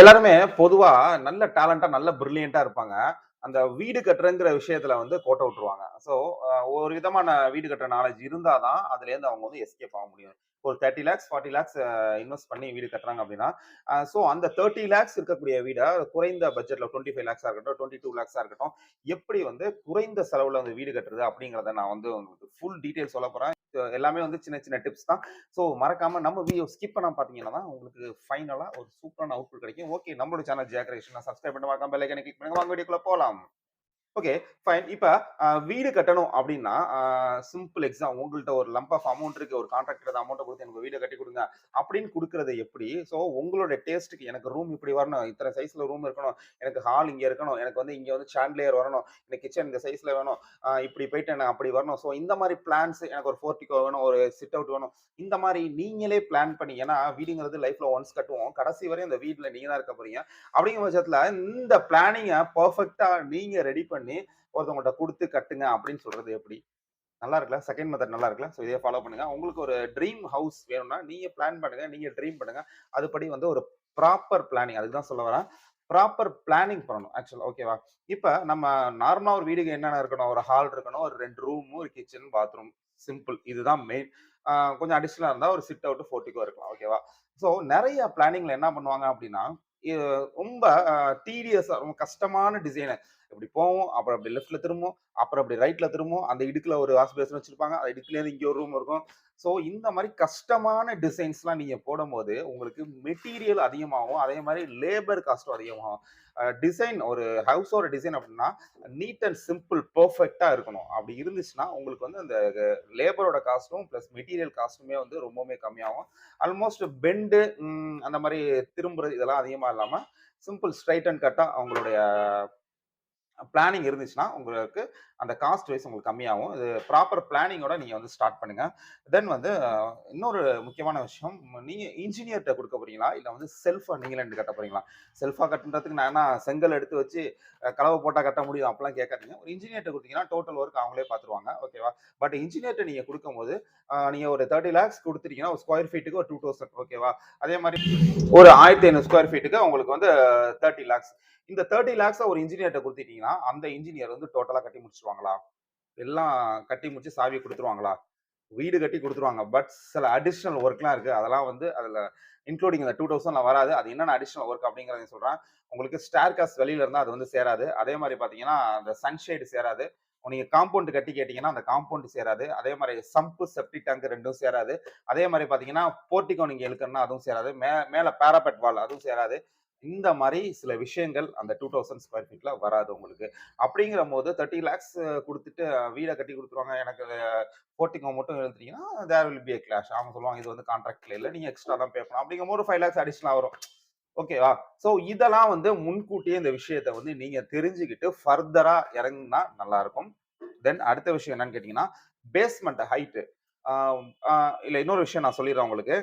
எல்லாருமே பொதுவா நல்ல டேலண்டா, நல்ல பிரில்லியண்டா இருப்பாங்க. அந்த வீடு கட்டுறங்கிற விஷயத்துல வந்து கோட்டை விட்டுருவாங்க. ஸோ, ஒரு விதமான வீடு கட்டுற நாலேஜ் இருந்தாதான் தான், அதுலேருந்து அவங்க வந்து எஸ்கேப் ஆக முடியும். ஒரு 30 லேக்ஸ், 40 லேக்ஸ் இன்வெஸ்ட் பண்ணி வீடு கட்டுறாங்க அப்படின்னா, ஸோ அந்த 30 லேக்ஸ் இருக்கக்கூடிய வீடை குறைந்த பட்ஜெட்ல 25 லேக்ஸா இருக்கட்டும், டொண்ட்டி டூ லேக்ஸாக இருக்கட்டும், எப்படி வந்து குறைந்த செலவுல வந்து வீடு கட்டுறது அப்படிங்கிறத நான் வந்து உங்களுக்கு ஃபுல் டீட்டெயில் சொல்ல போறேன். எல்லாமே வந்து சின்ன சின்ன டிப்ஸ் தான். ஸோ மறக்காம நம்ம வீடியோ ஸ்கிப் பண்ணாம பார்த்தீங்கன்னா தான், உங்களுக்கு ஃபைனலா ஒரு சூப்பரான அவுட்புட் கிடைக்கும். ஓகே நம்மளோட சேனல் ஜெயா கிரியேஷன சப்ஸ்கிரைப் பண்ணி மறக்காம பெல் கிளிக் பண்ணுங்க. வாங்க வீடியோக்குள்ள போகலாம் ஓகே ஃபைன். இப்போ வீடு கட்டணும் அப்படின்னா, சிம்பிள் எக்ஸாம் உங்கள்கிட்ட ஒரு லம்ப் ஆஃப் அமௌண்ட் இருக்கு. ஒரு கான்ட்ராக்டர் அமௌண்ட்டை அமௌண்ட்ட எனக்கு வீடு கட்டி கொடுங்க அப்படின்னு கொடுக்குறது எப்படி? ஸோ உங்களோட டேஸ்ட்டுக்கு எனக்கு ரூம் இப்படி வரணும். இத்தனை சைஸில் ரூம் இருக்கணும். எனக்கு ஹால் இங்கே இருக்கணும். எனக்கு வந்து இங்கே வந்து சாண்ட்லேயர் வரணும். எனக்கு கிச்சன் இந்த சைஸில் வேணும். இப்படி போயிட்டு எனக்கு அப்படி வரணும். ஸோ இந்த மாதிரி பிளான்ஸ் எனக்கு ஒரு ஃபோர்ட்டிக்கோ வேணும். ஒரு சிட் அவுட் வேணும். இந்த மாதிரி நீங்களே பிளான் பண்ணி ஏன்னா வீடுங்கிறது லைஃப்பில் ஒன்ஸ் கட்டுவோம். கடைசி வரையும் அந்த வீட்டில் நீங்கள் தான் இருக்க போறீங்க. அப்படிங்கிற பட்சத்தில் இந்த பிளானிங்கை பர்ஃபெக்டாக நீங்கள் ரெடி பண்ணி ஒருத்தவங்கள்ட்ட கொடுத்து கட்டுங்க அப்படின்னு சொல்றது எப்படி? நல்லா இருக்குல்ல? செகண்ட் மெத்தட் நல்லா இருக்குல்ல? ஸோ இதே ஃபாலோ பண்ணுங்க. உங்களுக்கு ஒரு ட்ரீம் ஹவுஸ் வேணும்னா, நீங்க பிளான் பண்ணுங்க. நீங்க ட்ரீம் பண்ணுங்க. அதுபடி வந்து ஒரு ப்ராப்பர் பிளானிங் அதுக்கு தான் சொல்ல வரேன். ப்ராப்பர் பிளானிங் பண்ணணும் ஆக்சுவலா ஓகேவா? இப்போ நம்ம நார்மலாக ஒரு வீடுக்கு என்னென்ன இருக்கணும்? ஒரு ஹால் இருக்கணும். ஒரு ரெண்டு ரூமு ஒரு கிச்சன் பாத்ரூம் சிம்பிள். இதுதான் மெயின். கொஞ்சம் அடிஷ்னலாக இருந்தால் ஒரு சிட் அவுட், ஃபோர்ட்டிக்கோ இருக்கலாம். ஓகேவா? ஸோ நிறைய பிளானிங்ல என்ன பண்ணுவாங்க அப்படின்னா, ரொம்ப டீடியஸாக ரொம்ப கஷ்டமான டிசைனு இப்படி போவோம் அப்புறம் அப்படி லெஃப்ட்ல திரும்பும். அப்புறம் அப்படி ரைட்ல திரும்பும். அந்த இடுக்குல ஒரு வாஷ் பேசின் வச்சிருப்பாங்க. அந்த இடுக்குலேருந்து இங்கே ஒரு ரூம் இருக்கும். ஸோ இந்த மாதிரி கஷ்டமான டிசைன்ஸ்லாம் நீங்க போடும்போது, உங்களுக்கு மெட்டீரியல் அதிகமாகும். அதே மாதிரி லேபர் காஸ்ட்டும் அதிகமாகும். டிசைன் ஒரு ஹவுஸோட டிசைன் அப்படின்னா, நீட் அண்ட் சிம்பிள் பெர்ஃபெக்ட்டா இருக்கணும். அப்படி இருந்துச்சுன்னா, உங்களுக்கு வந்து அந்த லேபரோட காஸ்ட்டும் ப்ளஸ் மெட்டீரியல் காஸ்ட்டுமே வந்து ரொம்பவுமே கம்மியாகும். ஆல்மோஸ்ட் பெண்டு அந்த மாதிரி திரும்புறது இதெல்லாம் அதிகமாக இல்லாமல் சிம்பிள் ஸ்ட்ரைட் அண்ட் கட்டாக அவங்களுடைய பிளானிங் இருந்துச்சுன்னா, உங்களுக்கு அந்த காஸ்ட் வைஸ் உங்களுக்கு கம்மியாகும். இது ப்ராப்பர் பிளானிங்கோட நீங்கள் வந்து ஸ்டார்ட் பண்ணுங்கள் தென் வந்து இன்னொரு முக்கியமான விஷயம், நீங்கள் இன்ஜினியர்கிட்ட கொடுக்க போறீங்களா? இல்லை வந்து செல்ஃபாக நீங்களே இருந்து கட்ட போறீங்களா? செல்ஃபாக கட்டுன்றதுக்கு நான் என்ன செங்கல் எடுத்து வச்சு கலவை போட்டால் கட்ட முடியும் அப்படிலாம் கேட்காதீங்க. ஒரு இன்ஜினியர்கிட்ட கொடுத்தீங்கன்னா டோட்டல் ஒர்க் அவங்களே பார்த்துருவாங்க. ஓகேவா? பட் இன்ஜினியர்கிட்ட நீங்கள் கொடுக்கும்போது நீங்கள் ஒரு 30 லேக்ஸ் கொடுத்துட்டீங்கன்னா ஒரு ஸ்கொயர் ஃபீட்டுக்கு ஒரு 2000 ஓகேவா? அதே மாதிரி ஒரு 1500 ஸ்கொயர் ஃபீட்டுக்கு உங்களுக்கு வந்து 30 லேக்ஸ். இந்த தேர்ட்டி லேக்ஸை ஒரு இன்ஜினியர்கிட்ட கொடுத்துட்டீங்கன்னா அந்த இன்ஜினியர் வந்து டோட்டலாக கட்டி முடிச்சிருவாங்களா எல்லாம் கட்டி முடிச்சு சாவியை கொடுத்துருவாங்களா வீடு கட்டி கொடுத்துருவாங்க பட் சில அடிஷ்னல் ஒர்க்லாம் இருக்குது அதெல்லாம் வந்து அதில் இன்க்ளூடிங் இந்த 2000ல வராது. அது என்னென்ன அடிஷ்னல் ஒர்க் அப்படிங்கிறத சொல்கிறேன் உங்களுக்கு ஸ்டார் காஸ்ட் வெளியில இருந்தால் அது வந்து சேராது. அதே மாதிரி பார்த்தீங்கன்னா, அந்த சன்ஷேடு சேராது. நீங்கள் காம்பவுண்ட் கட்டி கேட்டிங்கன்னா அந்த காம்பவுண்ட் சேராது. அதே மாதிரி சம்பு செப்டி டேங்க் ரெண்டும் சேராது. அதே மாதிரி பார்த்தீங்கன்னா, போர்ட்டிகோ நீங்கள் இழுக்கணும்னா அதுவும் சேராது. மே மேலே பாராபெட் வால் அதுவும் சேராது. இந்த மாதிரி சில விஷயங்கள் அந்த 2000 ஸ்கொயர் ஃபீட்ல வராது உங்களுக்கு. அப்படிங்கிறபோது 30 லேக்ஸ் கொடுத்துட்டு வீடை கட்டி கொடுத்துருவாங்க எனக்கு போர்டிகோ மட்டும் இழுத்தீங்கன்னா, there will be a clash. அவங்க சொல்லுவாங்க, இது வந்து கான்ட்ராக்ட்ல இல்லை நீங்க எக்ஸ்ட்ரா தான் பே பண்ணணும். அப்படிங்கும்போது ஒரு ஃபைவ் லேக்ஸ் அடிஷனலாக வரும். ஓகேவா? ஸோ இதெல்லாம் வந்து முன்கூட்டியே இந்த விஷயத்த வந்து நீங்க தெரிஞ்சுக்கிட்டு ஃபர்தரா இறங்குனா நல்லாருக்கும். தென் அடுத்த விஷயம் என்னன்னு கேட்டீங்கன்னா, பேஸ்மெண்ட் ஹைட்டு இல்லை இன்னொரு விஷயம் நான் சொல்லிடுறேன் உங்களுக்கு.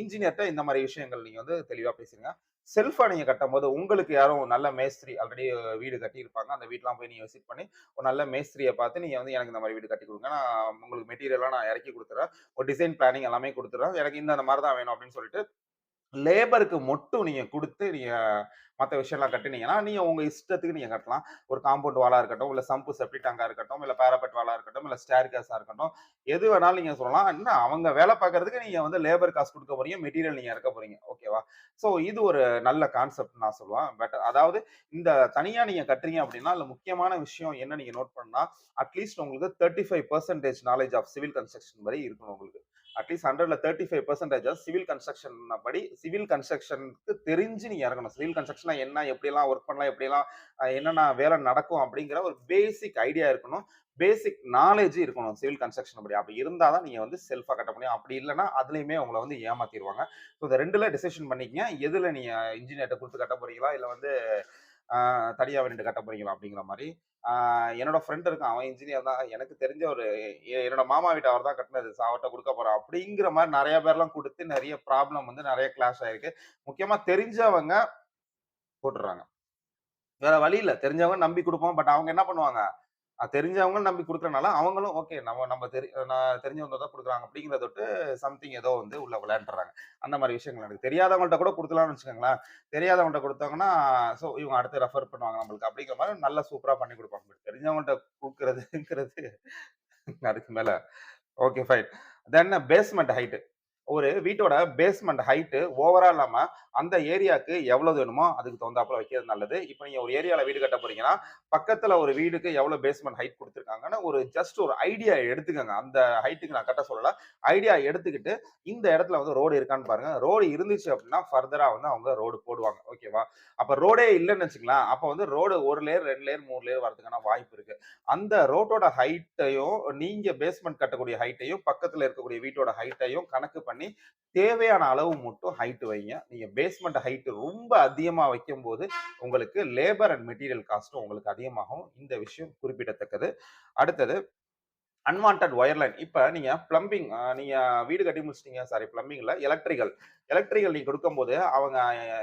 இன்ஜினியர்கிட்ட இந்த மாதிரி விஷயங்கள் நீங்கள் வந்து தெளிவாக பேசுங்க. செல்ஃபா நீங்க கட்டும்போது, உங்களுக்கு யாரும் நல்ல மேஸ்திரி ஆல்ரெடி வீடு கட்டியிருப்பாங்க. அந்த வீட்லாம் போய் நீங்க விசிட் பண்ணி, ஒரு நல்ல மேஸ்திரிய பார்த்து நீங்க வந்து எனக்கு இந்த மாதிரி வீடு கட்டி கொடுங்க. நான் உங்களுக்கு மெட்டீரியல்லாம் நான் இறக்கி கொடுத்துறேன். ஒரு டிசைன் பிளானிங் எல்லாமே கொடுத்துறேன். எனக்கு இந்த மாதிரி தான் வேணும் அப்படின்னு சொல்லிட்டு, லேபருக்கு மட்டும் நீங்கள் கொடுத்து நீங்கள் மற்ற விஷயம்லாம் கட்டினீங்கன்னா நீங்கள் உங்கள் இஷ்டத்துக்கு நீங்கள் கட்டலாம். ஒரு காம்பவுண்ட் வாலாக இருக்கட்டும், இல்லை சம்பு செப்டி டங்காக இருக்கட்டும், இல்லை பேரபெட் வாலாக இருக்கட்டும், இல்லை ஸ்டேர் கேஸாக இருக்கட்டும். எது வேணாலும் நீங்கள் சொல்லலாம். என்ன அவங்க வேலை பார்க்கறதுக்கு நீங்கள் வந்து லேபர் காசு கொடுக்க போறீங்க. மெட்டீரியல் நீங்கள் இறக்க போறீங்க. ஓகேவா? ஸோ இது ஒரு நல்ல கான்செப்ட் நான் சொல்லுவேன். பட் அதாவது இந்த தனியாக நீங்கள் கட்டுறீங்க அப்படின்னா, இல்லை முக்கியமான விஷயம் என்ன நீங்கள் நோட் பண்ணால் அட்லீஸ்ட் உங்களுக்கு thirty five percentage knowledge of civil construction வரை இருக்கணும் உங்களுக்கு. அட்லீஸ்ட் 100ல 35% சிவில் கன்ஸ்ட்ரக்ஷன் படி சிவில் கன்ஸ்ட்ரக்ஷனுக்கு தெரிஞ்சு நீ இறங்கணும். சிவில் கன்ஸ்ட்ரக்ஷனா என்ன? எப்படிலாம் ஒர்க் பண்ணலாம்? எப்படிலாம் என்னென்ன வேலை நடக்கும்? அப்படிங்கிற ஒரு பேசிக் ஐடியா இருக்கணும். பேசிக் நாலேஜ் இருக்கணும் சிவில் கன்ஸ்ட்ரக்ஷன் படி. அப்படி இருந்தால் தான் நீங்கள் வந்து செல்ஃபாக கட்ட முடியும். அப்படி இல்லைனா அதுலேயுமே உங்களை வந்து ஏமாத்திடுவாங்க ஸோ இந்த ரெண்டில் டிசிஷன் பண்ணிக்கங்க. எதில் நீங்கள் இன்ஜினியர்கிட்ட கொடுத்து கட்ட போறீங்களா? இல்லை வந்து தனியாக தனியா கட்ட போறீங்களா? அப்படிங்கிற மாதிரி என்னோட ஃப்ரெண்ட் இருக்கான். அவன் இன்ஜினியர் தான். எனக்கு தெரிஞ்ச ஒரு என்னோட மாமா வீட்டு அவர் தான் கட்டினது ஸோ கொடுக்க போறான் அப்படிங்கிற மாதிரி நிறைய பேர்லாம் கொடுத்து நிறைய ப்ராப்ளம் வந்து நிறைய கிளாஷ் ஆயிருக்கு. முக்கியமா தெரிஞ்சவங்க போட்டுடுறாங்க வேற வழி இல்லை தெரிஞ்சவங்க நம்பி கொடுப்போம் பட் அவங்க என்ன பண்ணுவாங்க? தெரிஞ்சவங்க நம்பி கொடுக்குறனால அவங்களும் ஓகே நம்ம நம்ம தெரி நான் தெரிஞ்சவங்க தான் கொடுக்குறாங்க. அப்படிங்கிறத விட்டு சம்திங் ஏதோ வந்து உள்ள விளையாண்டுறாங்க. அந்த மாதிரி விஷயங்கள் எனக்கு தெரியாதவங்கள்ட்ட கூட கொடுக்கலாம்னு வச்சுக்கோங்களேன். தெரியாதவங்கள்ட்ட கொடுத்தாங்கன்னா ஸோ இவங்க அடுத்து ரெஃபர் பண்ணுவாங்க நம்மளுக்கு. அப்படிங்கிற மாதிரி நல்லா சூப்பராக பண்ணி கொடுப்பாங்க. தெரிஞ்சவங்கள்ட்ட கொடுக்குறதுங்கிறது அதுக்கு மேலே okay fine. Then basement height ஒரு வீட்டோட பேஸ்மெண்ட் ஹைட்டு ஓவரால் இல்லாம, அந்த ஏரியாவுக்கு எவ்வளவு வேணுமோ அதுக்கு தகுந்தாப்புல வைக்கிறது நல்லது. இப்போ நீங்க ஒரு ஏரியாவில் வீடு கட்ட போறீங்கன்னா, பக்கத்துல ஒரு வீடுக்கு எவ்வளவு பேஸ்மெண்ட் ஹைட் கொடுத்துருக்காங்கன்னு ஒரு ஜஸ்ட் ஒரு ஐடியா எடுத்துக்கோங்க அந்த ஹைட்டுக்கு நான் கட்ட சொல்லல. ஐடியா எடுத்துக்கிட்டு, இந்த இடத்துல வந்து ரோடு இருக்கான்னு பாருங்க. ரோடு இருந்துச்சு அப்படின்னா, ஃபர்தரா வந்து அவங்க ரோடு போடுவாங்க. ஓகேவா? அப்ப ரோடே இல்லைன்னு வச்சுக்கலாம் அப்ப வந்து ரோடு ஒரு லேயர், ரெண்டு லேயர், மூணு லேயர் வரதுக்கான வாய்ப்பு இருக்கு. அந்த ரோட்டோட ஹைட்டையும், நீங்க பேஸ்மெண்ட் கட்டக்கூடிய ஹைட்டையும், பக்கத்துல இருக்கக்கூடிய வீட்டோட ஹைட்டையும் கணக்கு பண்ணி, தேவையான அளவு மட்டும் ஹைட் வைங்க. நீங்க பேஸ்மெண்ட் ஹைட் ரொம்ப அதிகமா வைக்கும்போது, உங்களுக்கு லேபர் அண்ட் மெட்டீரியல் காஸ்ட்டும் உங்களுக்கு அதிகமாகும். இந்த விஷயம் குறிப்பிடத்தக்கது. அடுத்தது அன்வான்டட் ஒயர்லைன் இப்போ நீங்கள் பிளம்பிங் நீங்கள் வீடு கட்டி முடிச்சிட்டீங்க சாரி பிளம்பிங்கில் இல்ல. எலக்ட்ரிக்கல். எலக்ட்ரிக்கல் கொடுக்கும்போது அவங்க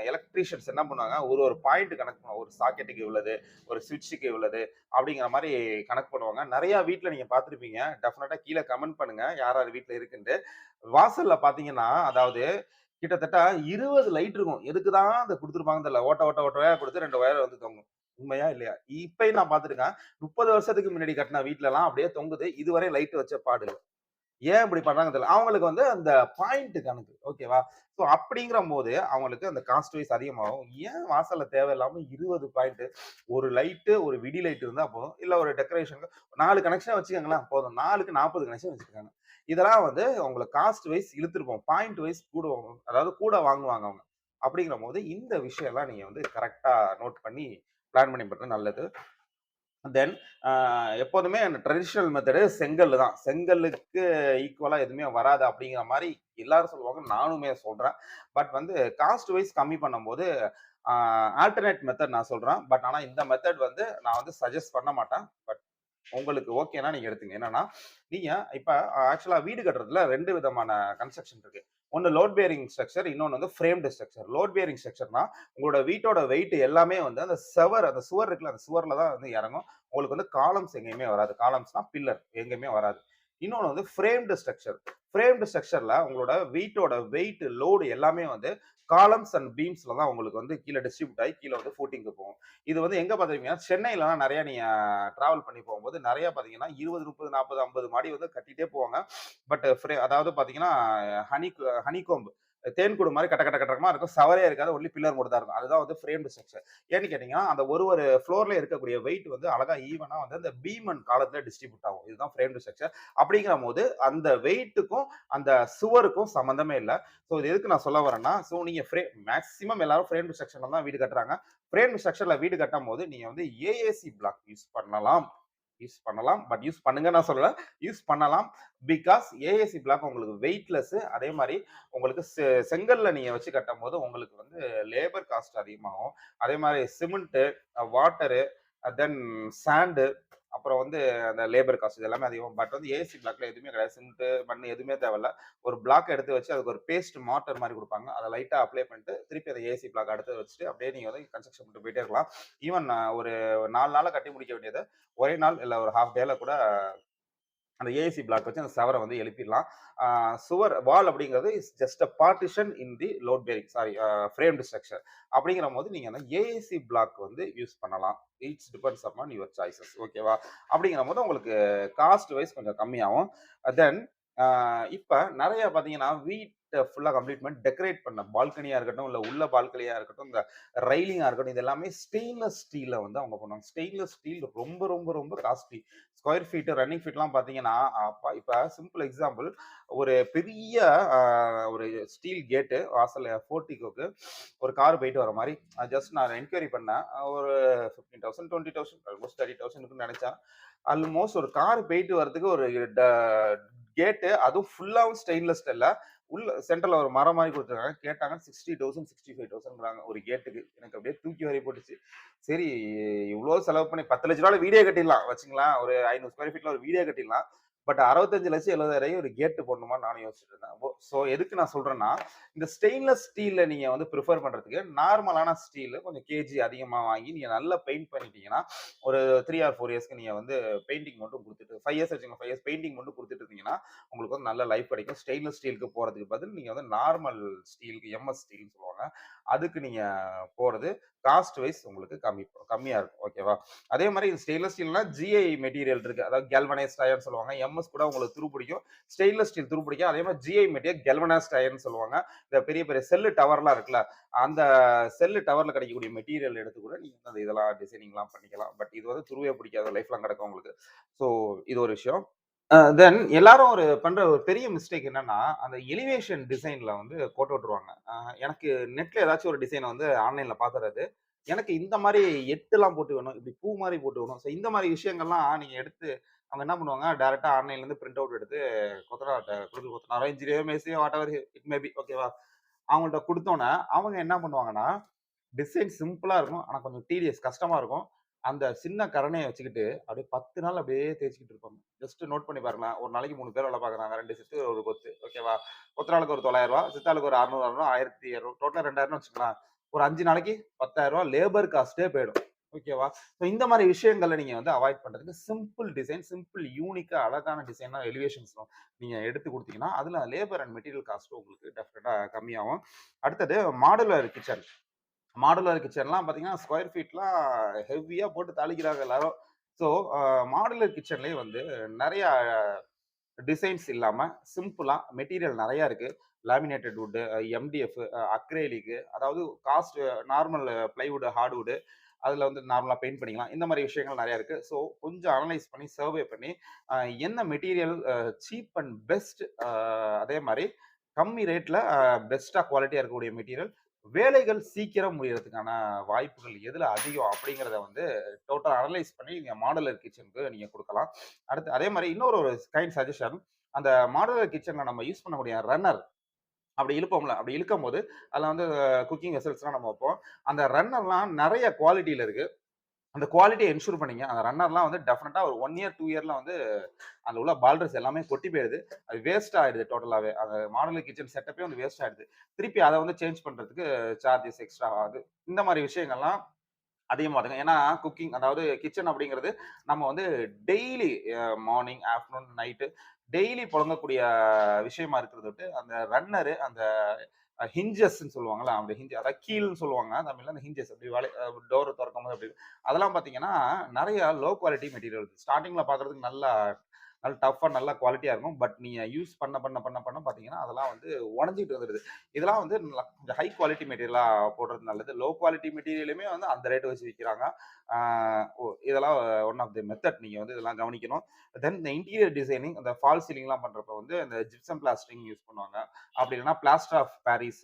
எலக்ட்ரீஷியன்ஸ் என்ன பண்ணுவாங்க, ஒரு ஒரு பாயிண்ட் கணக்கு பண்ணுவாங்க. ஒரு சாக்கெட்டுக்கு இவ்வளது, ஒரு சுவிட்சுக்கு இவ்வளது அப்படிங்கிற மாதிரி கணக்கு பண்ணுவாங்க. நிறையா வீட்டில் நீங்கள் பார்த்துருப்பீங்க டெஃபினட்டாக கீழே கமெண்ட் பண்ணுங்க. யார் யார் வீட்டில் இருக்குன்ட்டு. வாசலில் பார்த்தீங்கன்னா, அதாவது கிட்டத்தட்ட 20 லைட் இருக்கும். எதுக்கு தான் அத கொடுத்துருப்பாங்க தெரியல. ஓட்ட ஓட்ட ஓட்டையா குடுத்து 2 வயர் வந்து தொங்கும். உண்மையா? இல்லையா? இப்பயும் நான் பார்த்துருக்கேன். 30 வருஷத்துக்கு முன்னாடி கட்டின வீட்டுல எல்லாம் அப்படியே தொங்குது. இதுவரை லைட் வச்ச பாடு ஏன் இப்படி பண்றாங்க தெரியல. அவங்களுக்கு வந்து அந்த பாயிண்ட் கணக்கு. ஓகேவா? ஸோ அப்படிங்கிறம்போது, அவங்களுக்கு அந்த காஸ்ட் வைஸ் அதிகமாகும். ஏன் வாசல்ல தேவையில்லாம 20 பாயிண்ட் ஒரு லைட்டு, ஒரு விடி லைட் இருந்தா போதும். இல்ல ஒரு டெக்கரேஷனுக்கு நாலு கனெக்ஷன் வச்சுக்கோங்களேன் போதும். 4க்கு 40 கனெக்ஷன் வச்சிருக்காங்க. இதெல்லாம் வந்து அவங்களை காஸ்ட் வைஸ் இழுத்துருப்போம் பாயிண்ட் வைஸ் கூட அதாவது கூட வாங்குவாங்க அவங்க. அப்படிங்கிறபோது, இந்த விஷயம்லாம் நீங்க வந்து கரெக்டா நோட் பண்ணி பிளான் பண்ணி பண்ணுறது நல்லது. தென் எப்போதுமே அந்த ட்ரெடிஷ்னல் மெத்தடு செங்கல் தான். செங்கல்லுக்கு ஈக்குவலாக எதுவுமே வராது அப்படிங்கிற மாதிரி எல்லாரும் சொல்லுவாங்க. நானுமே சொல்கிறேன் பட் வந்து காஸ்ட் வைஸ் கம்மி பண்ணும்போது, ஆல்டர்னேட் மெத்தட் நான் சொல்கிறேன் பட் ஆனால் இந்த மெத்தட் வந்து நான் வந்து சஜஸ்ட் பண்ண மாட்டேன். பட் உங்களுக்கு ஓகேன்னா நீங்க எடுத்துங்க. என்னன்னா, நீங்க இப்ப ஆக்சுவலா வீடு கட்டுறதுல ரெண்டு விதமான கன்ஸ்ட்ரக்ஷன் இருக்கு. ஒன்று லோட் பேரிங் ஸ்ட்ரக்சர். இன்னொன்னு வந்து ஃப்ரேம்டு ஸ்ட்ரக்சர். லோட் பேரிங் ஸ்ட்ரக்சர்னா, உங்களோட வீட்டோட வெயிட் எல்லாமே வந்து அந்த செவர் அந்த சுவர் இருக்குல்ல, அந்த சுவர்ல தான் வந்து இறங்கும். உங்களுக்கு வந்து காலம்ஸ் எங்கேயுமே வராது. காலம்ஸ்னா பில்லர் எங்கேயுமே வராது. இன்னொன்று வந்து ஃப்ரேம்டு ஸ்ட்ரக்சர். ஃப்ரேம்டு ஸ்ட்ரக்சரில் உங்களோட வெயிட்டோட வெயிட், லோடு எல்லாமே வந்து காலம்ஸ் அண்ட் பீம்ஸ்ல தான் உங்களுக்கு வந்து கீழே டிஸ்ட்ரிபியூட் ஆகி கீழே வந்து ஃபூட்டிங்க்கு போகும். இது வந்து எங்கே பார்த்துருக்கீங்கன்னா சென்னையிலலாம் நிறையா நீங்கள் ட்ராவல் பண்ணி போகும்போது நிறையா பார்த்தீங்கன்னா, 20, 30, 40, 50 மாடி வந்து கட்டிகிட்டே போவாங்க. பட் ஃப்ரே அதாவது பார்த்தீங்கன்னா, ஹனி ஹனிகோம்பு தேன் கூடு மாதிரி கட்ட கட்ட கட்டமா இருக்கும். சவரே இருக்காது. ஒன்லி பில்லர் மட்டும் தான் இருக்கும். அதுதான் வந்து ஃப்ரேம்டு ஸ்ட்ரக்சர். ஏன்னு கேட்டீங்கன்னா, அந்த ஒரு ஒரு ஃப்ளோர்ல இருக்கக்கூடிய வெயிட் வந்து அழகா ஈவனா வந்து அந்த பீமன் காலத்தில் காலத்துல டிஸ்ட்ரிபியூட் ஆகும். இதுதான் ஃப்ரேம்டு ஸ்ட்ரக்சர். அப்படிங்கிறபோது, அந்த வெயிட்டுக்கும், அந்த சுவருக்கும் சம்மந்தமே இல்லை ஸோ இது எதுக்கு நான் சொல்ல வரேன்னா, ஸோ நீங்க ஃப்ரே மேக்ஸிமம் எல்லாரும் ஃப்ரேம்டு ஸ்ட்ரக்சர்ல தான் வீடு கட்டுறாங்க. ஃப்ரேம்டு ஸ்ட்ரக்சர்ல வீடு கட்டும்போது, நீங்க வந்து ஏஏசி பிளாக் யூஸ் பண்ணலாம். யூஸ் பண்ணலாம். பட் யூஸ் பண்ணுங்க நான் சொல்லல. யூஸ் பண்ணலாம். பிகாஸ் ஏஏசி பிளாக் உங்களுக்கு வெயிட்லெஸ். அதே மாதிரி உங்களுக்கு செ செங்கல்ல நீங்க வச்சு கட்டும்போது, உங்களுக்கு வந்து லேபர் காஸ்ட் அதிகமாகும். அதே மாதிரி சிமெண்ட்டு வாட்டரு, தென் சாண்டு அப்புறம் வந்து அந்த லேபர் காஸ்ட் இது எல்லாமே அதிகம். பட் வந்து ஏசி பிளாக்ல எதுவுமே கிடையாது. சிமெண்ட், மண் எதுவுமே தேவையில்ல. ஒரு பிளாக் எடுத்து வச்சு அதுக்கு ஒரு பேஸ்ட் மாட்டர் மாதிரி கொடுப்பாங்க அதை லைட்டா அப்ளை பண்ணிட்டு, திருப்பி அந்த ஏசி பிளாக் அடுத்து வச்சுட்டு, அப்படியே நீங்க வந்து கன்ஸ்ட்ரக்ஷன் பண்ணிட்டு போயிட்டே இருக்கலாம். ஈவன் ஒரு 4 நாள்ல கட்டி முடிக்க வேண்டியது ஒரே நாள் இல்ல ஒரு ஹாஃப் டேல கூட அந்த ஏசி பிளாக் வச்சு அந்த சவரை வந்து எழுப்பிடலாம். சுவர் வால் அப்படிங்கிறது is just a partition in the load bearing sorry frame framed structure. அப்படிங்கிறபோது, நீங்கள் அந்த ஏஏசி பிளாக் வந்து யூஸ் பண்ணலாம். It's depends upon your choices. ஓகேவா? அப்படிங்கிறபோது உங்களுக்கு காஸ்ட் வைஸ் கொஞ்சம் கம்மியாகும். தென் இப்போ நிறைய பார்த்தீங்கன்னா, வீட்டை ஃபுல்லாக கம்ப்ளீட் பண்ணி டெக்கரேட் பண்ண பால்கனியாக இருக்கட்டும், இல்லை உள்ள பால்கனியாக இருக்கட்டும், இந்த ரைலிங்காக இருக்கட்டும், இது எல்லாமே ஸ்டெயின்லெஸ் ஸ்டீலில் வந்து அவங்க பண்ணுவாங்க. ஸ்டெயின்லெஸ் ஸ்டீல் ரொம்ப ரொம்ப ரொம்ப காஸ்ட்லி. ஸ்கொயர் ஃபீட்டு ரன்னிங் ஃபீட்லாம் பார்த்தீங்கன்னா, அப்பா இப்போ சிம்பிள் எக்ஸாம்பிள் ஒரு பெரிய ஒரு ஸ்டீல் கேட்டு வாசல் ஃபோர்ட்டிக்கோக்கு ஒரு கார் போயிட்டு வர மாதிரி ஜஸ்ட் நான் என்கொயரி பண்ணேன். ஒரு 15,000, 20,000 ஆல்மோஸ்ட் தேர்ட்டி தௌசண்ட் நினச்சேன் ஆல்மோஸ்ட் ஒரு கார் போயிட்டு வரதுக்கு ஒரு ட கேட்டு அதுவும் ஃபுல்லாகவும் ஸ்டெயின்லெஸ் ஸ்டெல்ல உள்ள சென்டர்ல ஒரு மரம் மாதிரி கொடுத்துருக்காங்க கேட்டாங்க 60,000, 65,000ங்கிறாங்க ஒரு கேட்டுக்கு. எனக்கு அப்படியே தூக்கி வரி போட்டுச்சு. சரி இவ்வளோ செலவு பண்ணி பத்து லட்ச 10,00,000 வீடியோ கட்டிடலாம் வச்சுங்களா ஒரு 500 ஸ்கொயர் ஃபீட்ல ஒரு வீடியோ கட்டிடலாம். பட் 65 லட்சம் 70,000 ஒரு கேட்டு போடணுமான்னு நானும் யோசிச்சுட்டு இருந்தேன். ஸோ எதுக்கு நான் சொல்றேன்னா, இந்த ஸ்டெயின்லெஸ் ஸ்டீலில் நீங்க வந்து பிரிஃபர் பண்றதுக்கு நார்மலான ஸ்டீல் கொஞ்சம் கேஜி அதிகமா வாங்கி நீங்க நல்லா பெயிண்ட் பண்ணிட்டீங்கன்னா, ஒரு த்ரீ ஆர் ஃபோர் இயர்ஸ்க்கு நீங்க வந்து பெயிண்டிங் மட்டும் கொடுத்துட்டு ஃபைவ் இயர்ஸ் வச்சுங்க ஃபைவ் இயர்ஸ் பெயிண்டிங் மட்டும் கொடுத்துட்டு இருந்தீங்கன்னா, உங்களுக்கு வந்து நல்ல லைஃப் கிடைக்கும். ஸ்டெயின்லெஸ் ஸ்டீலுக்கு போறதுக்கு பதில் நீங்க வந்து நார்மல் ஸ்டீலுக்கு எம்எஸ் ஸ்டீல்னு சொல்லுவாங்க. அதுக்கு நீங்க போறது காஸ்ட் வைஸ் உங்களுக்கு கம்மி கம்மியா இருக்கும். ஓகேவா? அதே மாதிரி ஸ்டெயின்லெஸ் ஸ்டீல்னா ஜிஐ மெட்டீரியல் இருக்கு. அதாவது கல்வனைஸ்ட் அயர்ன் சொல்லுவாங்க. எம்எஸ் கூட உங்களுக்கு துருப்பிடிக்கும். Stainless steel துருப்பிடிக்கும். அதே மாதிரி ஜிஐ மெட்டீரியல் கெல்வனாஸ்ட் அயர்ன் சொல்லுவாங்க. இந்த பெரிய பெரிய செல்லு டவர்லாம் இருக்குல்ல, அந்த செல்லு டவரில் கிடைக்கக்கூடிய மெட்டீரியல் எடுத்து கூட நீங்கள் அந்த இதெல்லாம் டிசைனிங்லாம் பண்ணிக்கலாம். பட் இது வந்து துருவே பிடிக்காத லைஃப்லாம் கிடைக்கும் கிடக்கும் உங்களுக்கு. ஸோ இது ஒரு விஷயம். தென் எல்லாரும் ஒரு பண்ற ஒரு பெரிய மிஸ்டேக் என்னன்னா, அந்த எலிவேஷன் டிசைன்ல வந்து கோட்ட விட்டுருவாங்க. எனக்கு நெட்ல ஏதாச்சும் ஒரு டிசைனை வந்து ஆன்லைன்ல பார்க்குறது, எனக்கு இந்த மாதிரி எட்டுலாம் போட்டு வேணும். இப்படி பூ மாதிரி போட்டு வேணும். ஸோ இந்த மாதிரி விஷயங்கள்லாம் நீங்க எடுத்து அவங்க என்ன பண்ணுவாங்க, டேரெக்டாக ஆன்லைன்லேருந்து பிரிண்ட் அவுட் எடுத்து கொத்தனார்ட்ட குடுத்து கொத்தனாரோ, இன்ஜினியரோ மேசியோ whatever it may be ஓகேவா? அவங்கள்ட்ட கொடுத்தோன்னே அவங்க என்ன பண்ணுவாங்கன்னா, டிசைன் சிம்பிளா இருக்கும். ஆனா கொஞ்சம் டிடிஎஸ் கஷ்டமா இருக்கும். அந்த சின்ன கரணையை வச்சுக்கிட்டு, அப்படியே 10 நாள் அப்படியே தேய்ச்சிக்கிட்டு இருப்பாங்க. ஜஸ்ட் நோட் பண்ணி பாருங்களேன். ஒரு நாளைக்கு மூணு பேர் வேலை பார்க்குறாங்க. ரெண்டு சித்து ஒரு கொத்து. ஓகேவா? கொத்தனாளுக்கு ஒரு தொள்ளாயிரம் ரூபா சித்தாளுக்கு ஒரு அறுநூறு ஆயிரத்தி இரநூறு டோட்டலாக ரெண்டாயிரம்னு வச்சுக்கலாம் ஒரு அஞ்சு நாளைக்கு ரூ. 10,000 லேபர் காஸ்ட்டே போயிடும். ஓகேவா? ஸோ இந்த மாதிரி விஷயங்களை நீங்கள் வந்து அவாய்ட் பண்ணுறதுக்கு சிம்பிள் டிசைன், சிம்பிள் யூனிக்காக அழகான டிசைனாக எலிவேஷன்ஸ் நீங்கள் எடுத்து கொடுத்தீங்கன்னா அதில் லேபர் அண்ட் மெட்டீரியல் காஸ்ட்டும் உங்களுக்கு டெஃபினட்டாக கம்மியாகும். அடுத்தது மாடுலர் கிச்சன். மாடுலர் கிச்சன்லாம் பார்த்தீங்கன்னா, ஸ்கொயர் ஃபீட்லாம் ஹெவியாக போட்டு தாளிக்கிறாங்க எல்லாரும். ஸோ மாடுலர் கிச்சன்லேயே வந்து நிறையா டிசைன்ஸ் இல்லாமல் சிம்பிளாக மெட்டீரியல் நிறையா இருக்குது லேமினேட்டட் வுட்டு எம்டிஎஃப், அக்ரேலிக்கு அதாவது காஸ்ட் நார்மல் பிளைவுட், ஹார்ட்வுட்டு அதில் வந்து நார்மலாக பெயிண்ட் பண்ணிக்கலாம். இந்த மாதிரி விஷயங்கள் நிறையா இருக்குது ஸோ கொஞ்சம் அனலைஸ் பண்ணி, சர்வே பண்ணி என்ன மெட்டீரியல் சீப் அண்ட் பெஸ்ட் அதே மாதிரி கம்மி ரேட்டில் பெஸ்ட்டாக குவாலிட்டியாக இருக்கக்கூடிய மெட்டீரியல், வேலைகள் சீக்கிரம் முடியறதுக்கான வாய்ப்புகள் எதில் அதிகம் அப்படிங்கிறத வந்து டோட்டல் அனலைஸ் பண்ணி நீங்கள் மாடலர் கிச்சனுக்கு நீங்கள் கொடுக்கலாம். அடுத்து அதே மாதிரி இன்னொரு ஒரு கைண்ட் சஜஷன் அந்த மாடலர் கிச்சனில் நம்ம யூஸ் பண்ணக்கூடிய ரன்னர் அப்படி இழுப்போம்ல, அப்படி இழுக்கும் போது அதில் வந்து குக்கிங் வெசல்ஸ்லாம் நம்ம வைப்போம். அந்த ரன்னர்லாம் நிறைய குவாலிட்டியில் இருக்குது அந்த குவாலிட்டியை என்ஷூர் பண்ணிங்க அந்த ரன்னர்லாம் வந்து டெஃபினட்டாக ஒரு ஒன் இயர், டூ இயரில் வந்து அதில் உள்ள பால்டர்ஸ் எல்லாமே கொட்டி போயிடுது அது வேஸ்ட் ஆகிடுது டோட்டலாகவே அந்த மாடல் கிச்சன் செட்டப்பே வந்து வேஸ்ட் ஆகிடுது திருப்பி அதை வந்து சேஞ்ச் பண்ணுறதுக்கு சார்ஜஸ் எக்ஸ்ட்ரா ஆகுது. இந்த மாதிரி விஷயங்கள்லாம் அதிகமாக வருங்க. ஏன்னா குக்கிங் அதாவது கிச்சன் அப்படிங்கிறது நம்ம வந்து daily morning, afternoon, night daily புழங்கக்கூடிய விஷயமா இருக்கிறத விட்டு, அந்த ரன்னரு அந்த ஹிஞ்சஸ்ன்னு சொல்லுவாங்களா அந்த ஹிஞ்ச் அதாவது கீழ்னு சொல்லுவாங்க தமிழ்ல. அந்த ஹிஞ்சஸ் அப்படி வலை டோர் திறக்கும் போது அப்படி அதெல்லாம் பார்த்தீங்கன்னா, நிறைய லோ குவாலிட்டி மெட்டீரியல். ஸ்டார்டிங்ல பாக்குறதுக்கு நல்லா நல்ல டஃப்பாக நல்ல குவாலிட்டியாக இருக்கும். பட் நீங்கள் யூஸ் பண்ண பண்ண பண்ண பண்ண பார்த்தீங்கன்னா, அதெல்லாம் வந்து உடைஞ்சிட்டு வந்துடுது இதெல்லாம் வந்து கொஞ்சம் ஹை குவாலிட்டி மெட்டீரியலாக போடுறது நல்லது. லோ குவாலிட்டி மெட்டீரியலுமே வந்து அந்த ரேட் வச்சு விற்கிறாங்க இதெல்லாம் ஒன் ஆஃப் தி மெத்தட் நீங்கள் வந்து இதெல்லாம் கவனிக்கணும். தென் இந்த இன்டீரியர் டிசைனிங் அந்த ஃபால் சீலிங்லாம் பண்ணுறப்ப வந்து இந்த ஜிப்சம் பிளாஸ்டரிங் யூஸ் பண்ணுவாங்க. அப்படி இல்லைன்னா பிளாஸ்டர் ஆஃப் பாரிஸ்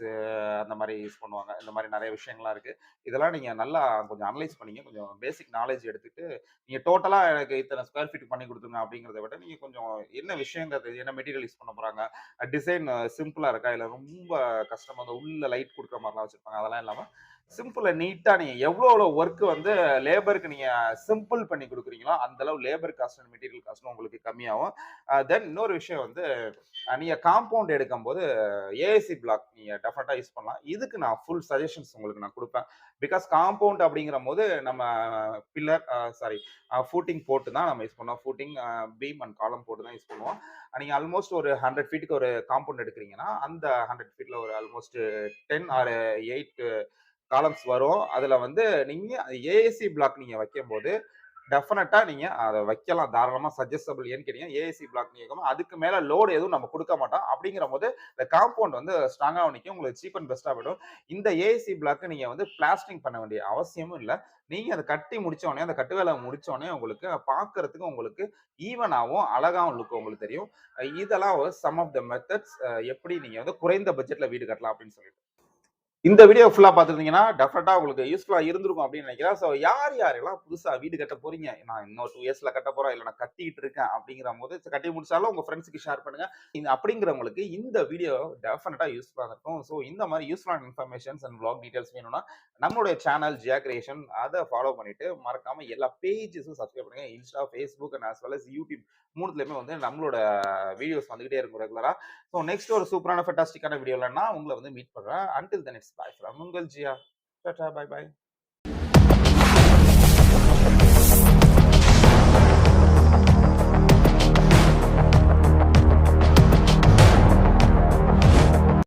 அந்த மாதிரி யூஸ் பண்ணுவாங்க. இந்த மாதிரி நிறைய விஷயங்கள்லாம் இருக்குது இதெல்லாம் நீங்கள் நல்லா கொஞ்சம் அனலைஸ் பண்ணிங்க கொஞ்சம் பேசிக் நாலேஜ் எடுத்துகிட்டு நீங்கள் டோட்டலாக எனக்கு இத்தனை ஸ்கொயர் ஃபீட் பண்ணி கொடுத்துருங்க அப்படிங்கிறத விட, நீங்கள் நீங்க கொஞ்சம் என்ன விஷயங்கிறது, என்ன மெட்டீரியல் யூஸ் பண்ண போறாங்க, டிசைன் சிம்பிளா இருக்கா? இல்ல ரொம்ப கஷ்டமா அந்த உள்ள லைட் கொடுக்குற மாதிரிலாம் வச்சிருப்பாங்க. அதெல்லாம் இல்லாம சிம்பிள் நீட்டாக நீட்டா நீங்க எவ்வளோ எவ்வளோ ஒர்க் வந்து லேபருக்கு நீங்க சிம்பிள் பண்ணி கொடுக்குறீங்களோ அந்த அளவு லேபர் காஸ்ட் அண்ட் மெட்டீரியல் காஸ்ட்டும் உங்களுக்கு கம்மியாகும். தென் இன்னொரு விஷயம் வந்து நீங்கள் நீங்க காம்பவுண்ட் எடுக்கும்போது ஏஏசி பிளாக் நீங்க டெஃபினட்டா யூஸ் பண்ணலாம். இதுக்கு நான் ஃபுல் சஜஷன்ஸ் உங்களுக்கு நான் கொடுப்பேன் பிகாஸ் காம்பவுண்ட் அப்படிங்கிறம்போது நம்ம பில்லர் சாரி ஃபூட்டிங் போட்டு தான் நம்ம யூஸ் பண்ணுவோம். ஃபூட்டிங், பீம் அண்ட் காலம் போட்டு தான் யூஸ் பண்ணுவோம். நீங்கள் ஆல்மோஸ்ட் ஒரு ஹண்ட்ரட் ஃபீட்டுக்கு ஒரு காம்பவுண்ட் எடுக்கிறீங்கன்னா அந்த ஹண்ட்ரட் ஃபீட்டில் ஒரு ஆல்மோஸ்ட் 10 ஆர் எயிட்டு காலம்ஸ் வரும். அதுல வந்து நீங்க ஏஏசி பிளாக் நீங்க வைக்கும்போது, டெஃபினட்டா நீங்க அதை வைக்கலாம். தாராளமா சஜஸ்டபிள் ஏன்னு கேட்டீங்கன்னா, ஏஏசி பிளாக் நீங்க அதுக்கு மேல லோடு எதுவும் நம்ம கொடுக்க மாட்டோம். அப்படிங்கிறபோது இந்த காம்பவுண்ட் வந்து ஸ்ட்ராங்காக நிற்கும் உங்களுக்கு சீப் அண்ட் பெஸ்ட்டாக போயிடும். இந்த ஏஏசி பிளாக்க நீங்க வந்து பிளாஸ்டிங் பண்ண வேண்டிய அவசியமும் இல்லை நீங்க அதை கட்டி முடிச்சோடனே அந்த கட்டு வேலை முடிச்ச உங்களுக்கு பார்க்கறதுக்கு உங்களுக்கு ஈவனாகவும் அழகாகவும் லுக்கும் உங்களுக்கு தெரியும். இதெல்லாம் சம் ஆஃப் த மெத்தட்ஸ் எப்படி நீங்க வந்து குறைந்த பட்ஜெட்ல வீடு கட்டலாம் அப்படின்னு சொல்லிட்டு. இந்த வீடியோ ஃபுல்லாக பார்த்துருந்தீங்கன்னா, டெஃபினட்டாக உங்களுக்கு யூஸ்ஃபுல்லாக இருந்திருக்கும் அப்படின்னு நினைக்கிறேன். ஸோ யார் யாரெல்லாம் புதுசாக வீடு கட்ட போறீங்க, நான் இன்னொரு டூ இயர்ஸில் கட்டப் போகிறேன் இல்லை நான் கட்டிட்டு இருக்கேன் அப்படிங்கிறபோது, கட்டி முடிச்சாலும் உங்கள் ஃப்ரெண்ட்ஸுக்கு ஷேர் பண்ணுங்க. இந்த அப்படிங்கிறவங்களுக்கு இந்த வீடியோ டெஃபினட்டாக யூஸ்ஃபுல்லாக இருக்கும். ஸோ இந்த மாதிரி யூஸ்ஃபுல்லான இன்ஃபர்மேஷன்ஸ் அண்ட் வ்ளாக் டீட்டெயில்ஸ் வேணும்னா, நம்மளுடைய சேனல் ஜியா கிரியேஷன் அதை ஃபாலோ பண்ணிட்டு, மறக்காம எல்லா பேஜஸும் சப்ஸ்கிரைப் பண்ணுங்க. Insta, Facebook and as well as YouTube 3துலயுமே வந்து நம்மளோட வீடியோஸ் வந்துகிட்டே இருக்கும் ரெகுலராக ஸோ நெக்ஸ்ட் ஒரு சூப்பரான ஃபெட்டாஸ்டிக்கான வீடியோலன்னா நான் உங்களை வந்து மீட் பண்ணுறேன் until then next bye from உங்கள் ஜியா. Tata, by by.